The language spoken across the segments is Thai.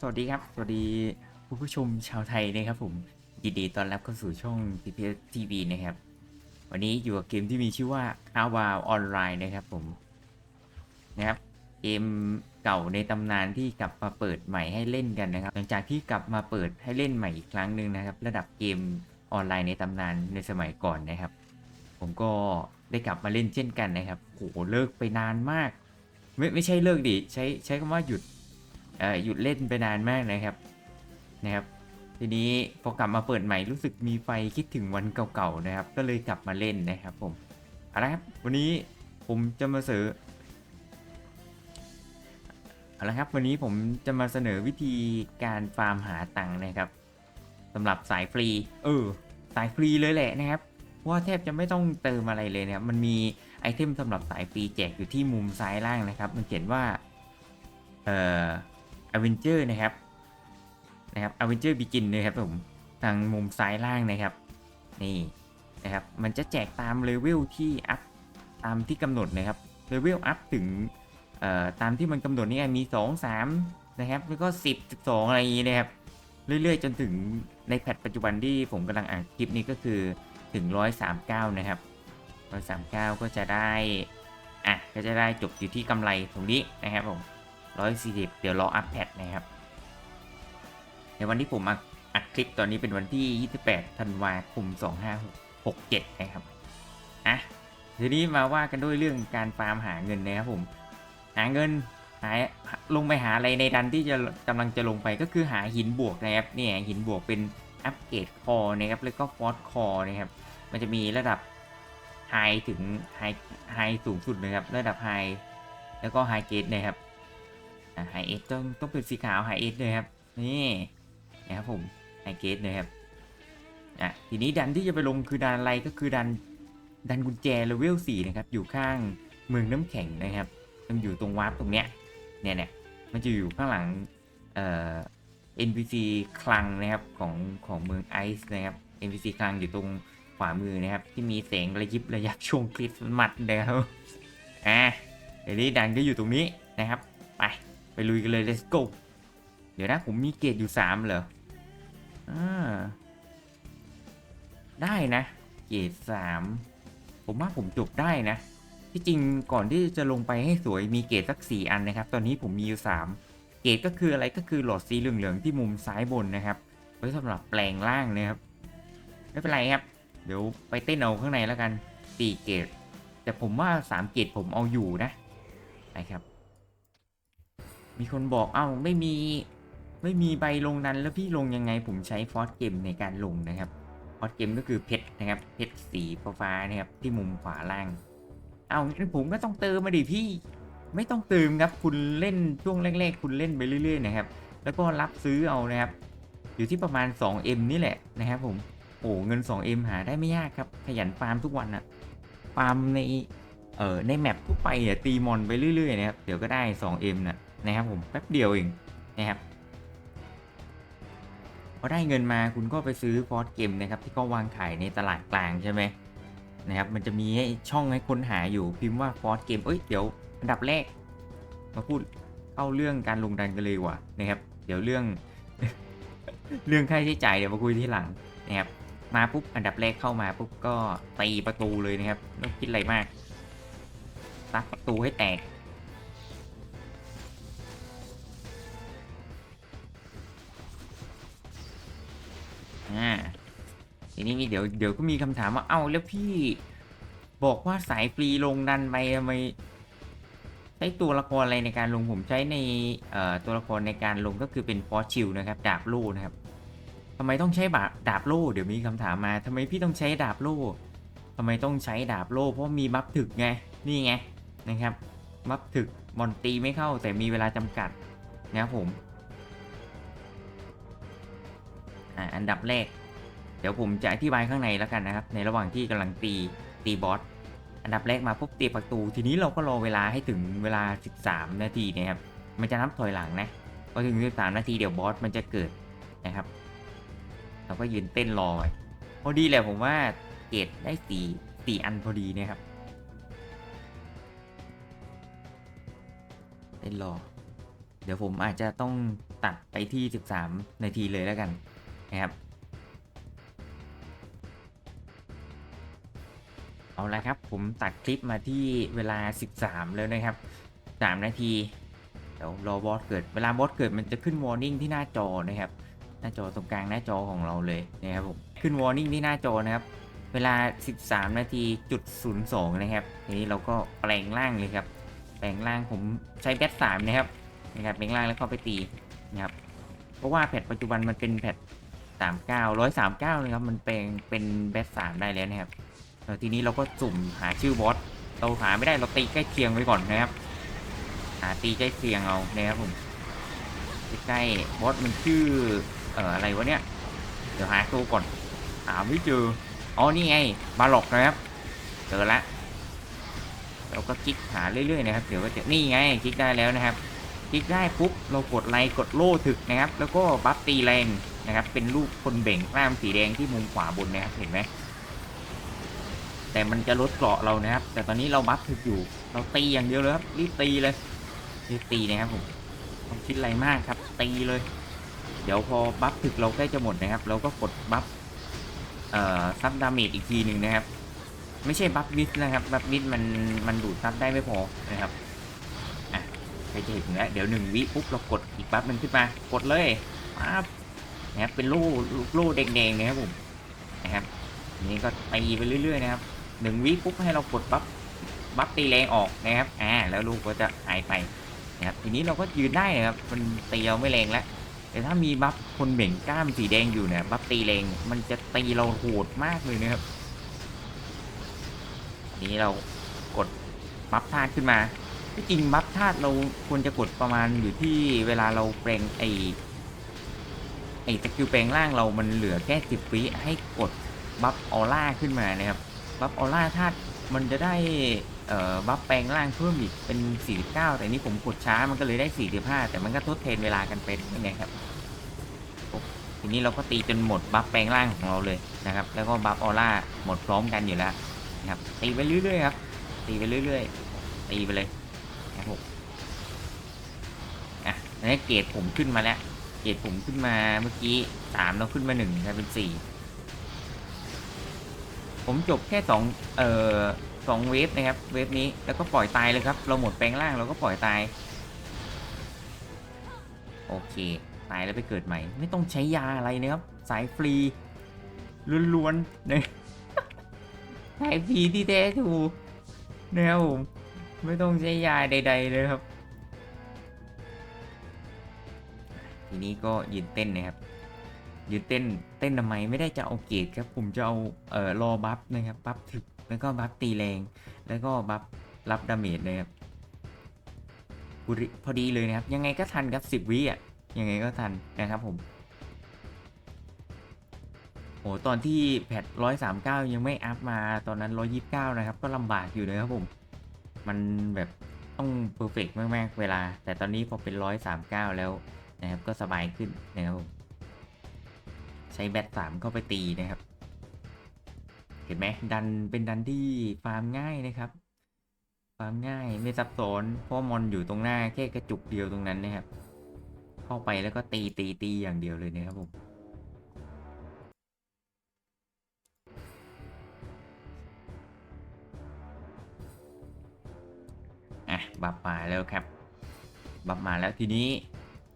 สวัสดีครับ สวัสดีผู้ผู้ชมชาวไทยนะครับผมยินดีต้อนรับเข้าสู่ช่อง TPS TV นะครับ วันนี้อยู่กับเกมที่มีชื่อว่า a w a w Online นะครับผมนะครับเกมเก่าในตำนานที่กลับมาเปิดใหม่ให้เล่นกันนะครับ หลังจากที่กลับมาเปิดให้เล่นใหม่อีกครั้งหนึ่งนะครับ ระดับเกมออนไลน์ในตำนานในสมัยก่อนนะครับ ผมก็ได้กลับมาเล่นเช่นกันนะครับโหเลิกไปนานมาก ไม่ไม่ใช่เลิกดิใช้ใช้คำว่าหยุด หยุดเล่นไปนานมากนะครับนะครับทีนี้พอกลับมาเปิดใหม่รู้สึกมีไฟคิดถึงวันเก่าๆนะครับ ก็เลยกลับมาเล่นนะครับผมเอาละครับวันนี้ผมจะมาเสนอเอาละครับวันนี้ผมจะมาเสนอวิธีการฟาร์มหาตังค์นะครับสำหรับสายฟรีเออสายฟรีเลยแหละนะครับว่าแทบจะไม่ต้องเติมอะไรเลยนะครับมันมีไอเทมสำหรับสายฟรีแจกอยู่ที่มุมซ้ายล่างนะครับ มันเขียนว่าเอ่อ อเวนเจอร์นะครับนะครับอเวนเจอร์บิกินะครับผมทางมุมซ้ายล่างนะครับนี่นะครับมันจะแจกตามเลเวลที่อัพตามที่กำหนดนะครับเลเวลอัพถึงเอ่อตามที่มันกำหนดนี่มี 2 3 นะครับ แล้วก็ 10 12 อะไรอย่างนี้นะครับ เรื่อยๆ จนถึงในแพทปัจจุบันที่ผมกำลังอ่านคลิปนี้ก็คือถึง 139 นะครับ 139 ก็จะได้ อะ ก็จะได้จบอยู่ที่กำไรตรงนี้นะครับผม 140 เดี๋ยวรออัปเดตนะครับ ในวันที่ผมอัดคลิปตอนนี้เป็นวันที่ 28 ธันวาคม 2567 นะครับ อะ ทีนี้มาว่ากันด้วยเรื่องการฟาร์มหาเงินนะครับผม หาเงินหาลงไปหาอะไรในดันที่จะกำลังจะลงไปก็คือหาหินบวกนะครับเนี่ยหินบวกเป็นอัปเกรดคอนะครับแล้วก็ฟอสคอนะครับ มันจะมีระดับไฮถึงไฮไฮสูงสุดนะครับ ระดับไฮแล้วก็ไฮเกรดนะครับ ไฮเอสต้องต้องเป็นสีขาวไฮเอสเลยครับ นี่นะครับผมไฮเกตนะครับอะทีนี้ดันที่จะไปลงคือดันอะไรก็คือดันดันกุญแจเลเวล4นะครับ อยู่ข้างเมืองน้ำแข็งนะครับมันอยู่ตรงวาร์ปตรงเนี้ยเนี่ยเนี่ยมันจะอยู่ข้างหลังเอ่อ NPC คลังนะครับของของเมืองไอซ์นะครับ NPC คลังอยู่ตรงขวามือนะครับ ที่มีแสงระยิบระยับช่วงคริสต์มาสนะครับอะเดี๋ยวนี้ดันก็อยู่ตรงนี้นะครับ ไป ไปลุยกันเลย let's go เดี๋ยวนะ ผมมีเกรดอยู่3เหรออ่าได้นะ เกรด3ผมว่าผมจบได้นะ ที่จริงก่อนที่จะลงไปให้สวยมีเกรดสัก4อันนะครับ ตอนนี้ผมมีอยู่3เกรดก็คืออะไรก็คือหลอดสีเหลืองๆที่มุมซ้ายบนนะครับ ไว้สำหรับแปลงร่างนะครับ ไม่เป็นไรครับ เดี๋ยวไปเต้นเอาข้างในแล้วกัน4เกรดแต่ผมว่า3เกรดผมเอาอยู่นะนะครับ มีคนบอกเอ้าไม่มีไม่มีใบลงนั้นแล้วพี่ลงยังไงผมใช้ฟอสเกมในการลงนะครับฟอสเกมก็คือเพชรนะครับเพชรสีฟ้านะครับที่มุมขวาล่าง เอางั้นผมก็ต้องเติมมาดิพี่ไม่ต้องเติมครับคุณเล่นช่วงแรกๆ คุณเล่นไปเรื่อยๆนะครับ แล้วก็รับซื้อเอานะครับ อยู่ที่ประมาณ 2M นี่แหละนะครับผมโอ้เงิน 2M หาได้ไม่ยากครับ ขยันฟาร์มทุกวันอะฟาร์มในเอ่อในแมปทั่วไปเนี่ยตีมอนไปเรื่อยๆนะครับเดี๋ยวก็ได้ 2M น่ะ นะครับผมแป๊บเดียวเองนะครับพอได้เงินมาคุณก็ไปซื้อฟอร์สเกมนะครับที่เขาวางขายในตลาดกลางใช่ไหมนะครับมันจะมีให้ช่องให้ค้นหาอยู่พิมพ์ว่าฟอร์สเกมเอ้ยเดี๋ยวอันดับแรก มาพูดเข้าเรื่องการลงดันกันเลยว่ะนะครับ เดี๋ยวเรื่อง เรื่องค่าใช้จ่ายเดี๋ยวมาคุยที่หลังนะครับมาปุ๊บอันดับแรกเข้ามาปุ๊บก็ตีประตูเลยนะครับไม่ต้องคิดอะไรมากตักประตูให้แตก ทีนี้เดี๋ยวเดี๋ยวก็มีคำถามว่าเอ้าแล้วพี่บอกว่าสายฟรีลงดันไปทำไมใช้ตัวละครอะไรในการลงผมใช้ในตัวละครในการลงก็คือเป็นฟอสชิลนะครับดาบโล่นะครับทำไมต้องใช้บาดาบโล่เดี๋ยวมีคำถามมาทำไมพี่ต้องใช้ดาบโล่ทำไมต้องใช้ดาบโล่เพราะมีบัฟถึกไงนี่ไงนะครับบัฟถึกมอนตีไม่เข้าแต่มีเวลาจำกัดนะครับผมอ,อันดับแรก ดี๋ยวผมจะอธิบายข้างในแล้วกันนะครับ ในระหว่างที่กำลังตีตีบอสอันดับแรกมาปุ๊บตีประตู ทีนี้เราก็รอเวลาให้ถึงเวลา 13 นาทีนะครับมันจะนับถอยหลังนะพอถึง 13 นาทีเดี๋ยวบอสมันจะเกิดนะครับเราก็ยืนเต้นรอไว้พอดีแหละผมว่าเกรดได้สี่สี่อันพอดีนะครับเต้นรอ เดี๋ยวผมอาจจะต้องตัดไปที่ 13 นาทีเลยแล้วกันนะครับ เอาละครับ ผมตัดคลิปมาที่เวลา 13 แล้วนะครับ 3 นาที เดี๋ยวรอบอสเกิด เวลาบอสเกิดมันจะขึ้น warning ที่หน้าจอนะครับ หน้าจอตรงกลางหน้าจอของเราเลยนะครับผม ขึ้น warning ที่หน้าจอนะครับ เวลา 13 นาทีจุด02 นะครับทีนี้เราก็แปลงร่างเลยครับ แปลงร่างผมใช้แบท3นะครับ นะครับแปลงร่างแล้วเข้าไปตีนะครับ เพราะว่าแพทปัจจุบันมันเป็นแพท39 139เลยครับ มันแปลงเป็นแบท3ได้แล้วนะครับ ทีนี้เราก็สุ่มหาชื่อบอสเราหาไม่ได้เราตีใกล้เคียงไว้ก่อนนะครับ หาตีใกล้เคียงเอานะครับผมใกล้บอสมันชื่อเอ่ออะไรวะเนี่ยเดี๋ยวหาตัวก่อนหาไม่เจออ๋อนี่ไงบาล็อกนะครับเจอละเราก็คลิกหาเรื่อยๆนะครับเดี๋ยวก็จะนี่ไงคลิกได้แล้วนะครับคลิกได้ปุ๊บเรากดไลค์กดโล่ถึกนะครับ แล้วก็บัฟตีแรงนะครับ เป็นรูปคนเบ่งกล้ามสีแดงที่มุมขวาบนนะครับเห็นไหม แต่มันจะลดเกราะเรานะครับ แต่ตอนนี้เราบัฟถึกอยู่ เราตีอย่างเดียวเลยครับ รีบตีเลยรีบตีนะครับผมต้องคิดอะไรมากครับ ตีเลย เดี๋ยวพอบัฟถึกเราใกล้จะหมดนะครับ เราก็กดบัฟเอ่อซับดาเมจอีกทีหนึ่งนะครับ ไม่ใช่บัฟวิสนะครับ บัฟวิสมันมันดูดซับได้ไม่พอนะครับอะใกล้จะถึงแล้วเดี๋ยวหนึ่งวิปุ๊บเรากดอีกบัฟมันขึ้นมากดเลยปั๊บนะครับเป็นลูกลูกแดงๆนะครับผมนะครับนนี้ก็ตีไปเรื่อยๆนะครับ หนึ่งวิปุ๊บให้เรากดบัฟบัฟตีแรงออกนะครับ อ่า แล้วลูกก็จะหายไปนะครับ ทีนี้เราก็ยืนได้นะครับ มันตีเราไม่แรงแล้ว แต่ถ้ามีบัฟคนเบ่งกล้ามสีแดงอยู่เนี่ย บัฟตีแรง มันจะตีเราโหดมากเลยนะครับทีนี้เรากดบัฟธาตุขึ้นมา ที่จริงบัฟธาตุเราควรจะกดประมาณอยู่ที่เวลาเราแปลงไอไอสกิลแปลงร่างเรามันเหลือแค่สิบวิให้กดบัฟออร่าขึ้นมานะครับ บัฟออร่าธาตุมันจะได้เอ่อบัฟแปลงร่างเพิ่มอีกเป็น 49 แต่นี่ผมกดช้ามันก็เลยได้ 45 แต่มันก็ทดแทนเวลากันเป็นยังไงครับทีนี้เราก็ตีจนหมดบัฟแปลงร่างของเราเลยนะครับ แล้วก็บัฟออร่าหมดพร้อมกันอยู่แล้วนะครับ ตีไปเรื่อยๆครับ ตีไปเรื่อยๆ ตีไปเลยนะครับผมอะแล้เกรดผมขึ้นมาแล้ว เกรดผมขึ้นมาเมื่อกี้สามแล้วขึ้นมาหนึ่งกลายเป็นสี่ ผมจบแค่สองเอ่อสองเวฟนะครับ เวฟนี้แล้วก็ปล่อยตายเลยครับ เราหมดแปลงร่างเราก็ปล่อยตาย โอเค ตายแล้วไปเกิดใหม่ ไม่ต้องใช้ยาอะไรนะครับ สายฟรีล้วนๆเนี่ยสายฟรีที่แท้ถูกนะครับผมไม่ต้องใช้ยาใด ๆ เลยครับ ทีนี้ก็ยืนเต้นนะครับ ยืนเต้นเต้นทำไมไม่ได้จะเอาเกรดครับ ผมจะเอาเอ่อรอบัฟนะครับบัฟถึกแล้วก็บัฟตีแรง แล้วก็บัฟรับดาเมจนะครับพอดีพอดีเลยนะครับ ยังไงก็ทันครับสิบวิอะยังไงก็ทันนะครับผมโอ้ตอนที่แพทร้อยสามเก้ายังไม่อัพมาตอนนั้นร้อยี่สิบเก้านะครับ ก็ลำบากอยู่นะครับผม มันแบบต้องเพอร์เฟกมาก ๆ เวลา แต่ตอนนี้พอเป็นร้อยสามเก้าแล้วนะครับ ก็สบายขึ้นนะครับผม ใช้แบตสามเข้าไปตีนะครับ เห็นไหมดันเป็นดันที่ฟาร์มง่ายนะครับ ฟาร์มง่ายไม่ซับซ้อนเพราะมอนอยู่ตรงหน้าแค่กระจุกเดียวตรงนั้นนะครับ เข้าไปแล้วก็ตีตีตีอย่างเดียวเลยนะครับผมอะบัฟมาแล้วครับ บัฟมาแล้วทีนี้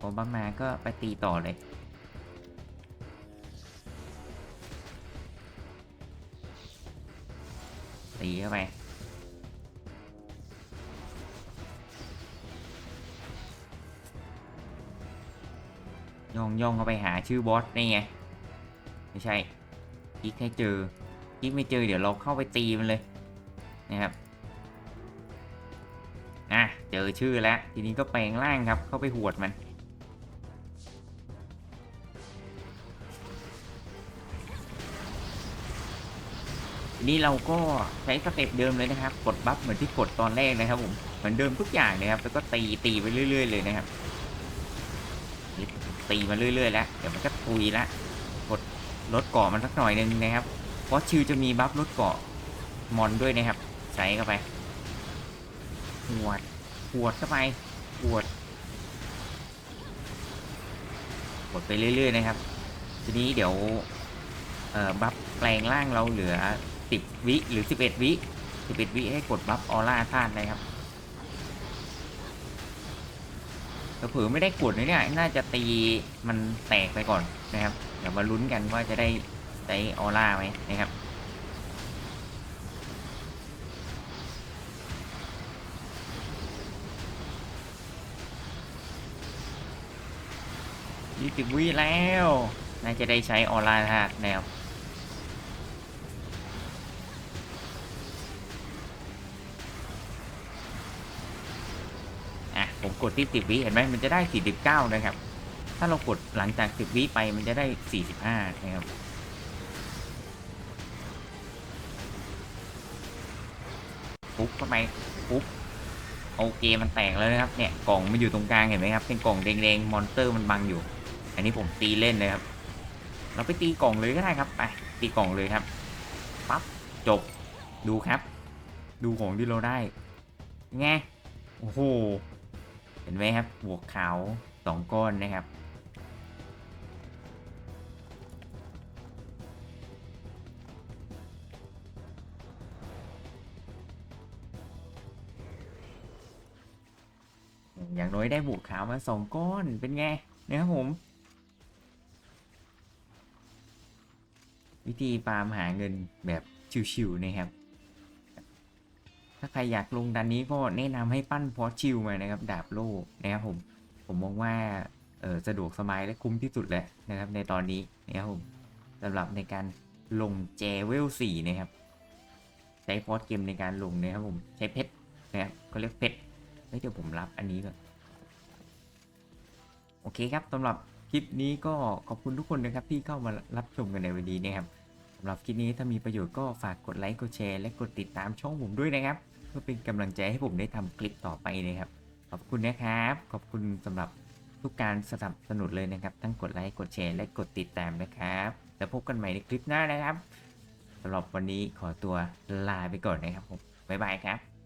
พอบัฟมาก็ไปตีต่อเลย ข้าไปย่องย่องเข้าไปหาชื่อบอสนี่ไง ไม่ใช่คลิกให้เจอคลิกไม่เจอเดี๋ยวเราเข้าไปตีมันเลยนะครับอะเจอชื่อแล้ว ทีนี้ก็แปลงร่างครับเข้าไปหวดมัน นี่เราก็ใช้สเต็ปเดิมเลยนะครับ กดบัฟเหมือนที่กดตอนแรกนะครับผมเหมือนเดิมทุกอย่างนะครับ แล้วก็ตีตีไปเรื่อย ๆ เลยนะครับตีมาเรื่อยๆแล้วเดี๋ยวมันก็ตุยละกดลดเกาะมันสักหน่อยหนึงนะครับ เพราะชิวจะมีบัฟลดเกาะมอนด้วยนะครับ ใช้เข้าไปหวดหวดเข้าไปหวดกดไปเรื่อย ๆ นะครับ ทีนี้เดี๋ยวบัฟแปลงร่างเราเหลือ 10 วิหรือ 11 วิ 11 วิให้กดบัฟออร่าธาตุนะครับเผื่อไม่ได้กดเลยเนี่ยน่าจะตีมันแตกไปก่อนนะครับ เดี๋ยวมาลุ้นกันว่าจะได้ใช้ออร่าไหมนะครับยี่สิบวิแล้ว น่าจะได้ใช้ออร่าธาตุแนว กดที่10วิเห็นไหมมันจะได้49นะครับ ถ้าเรากดหลังจาก10วิไปมันจะได้45นะครับปุ๊บเข้าไปปุ๊บโอเคมันแตกแล้วนะครับเนี่ยกล่องมันอยู่ตรงกลางเห็นไหมครับเป็นกล่องแดงๆมอนสเตอร์มันบังอยู่ อันนี้ผมตีเล่นเลยครับ เราไปตีกล่องเลยก็ได้ครับไปตีกล่องเลยครับปั๊บจบดูครับ ดูของที่เราได้ไงโอ้โห ห็นไหมครับบวกขาวสองก้อนนะครับ อย่างน้อยได้บวกขาวมาสองก้อนเป็นไงนะครับผมวิธีฟาร์มหาเงินแบบชิวๆนะครับ ถ้าใครอยากลงดันนี้ก็แนะนำให้ปั้นพอชิลมานะครับ ดาบโล่นะครับผม ผมมองว่าเออสะดวกสบายและคุ้มที่สุดแล้วนะครับ ในตอนนี้นะครับผมสำหรับในการลงเจเวลสี่นะครับใช้ฟอสเกมในการลงนะครับผมใช้เพชรนะครับเขาเรียกเพชรเฮ้ยเดี๋ยวผมรับอันนี้ก่อนโอเคครับสำหรับคลิปนี้ก็ขอบคุณทุกคนนะครับที่เข้ามารับชมกันในวันนี้นะครับสำหรับคลิปนี้ถ้ามีประโยชน์ก็ฝากกดไลค์กดแชร์และกดติดตามช่องผมด้วยนะครับ เพื่อเป็นกำลังใจให้ผมได้ทำคลิปต่อไปนะครับ ขอบคุณนะครับ ขอบคุณสำหรับทุกการสนับสนุนเลยนะครับ ทั้งกดไลค์ กดแชร์ และกดติดตามนะครับ แล้วพบกันใหม่ในคลิปหน้านะครับสำหรับวันนี้ขอตัวลาไปก่อนนะครับผมบ๊ายบายครับ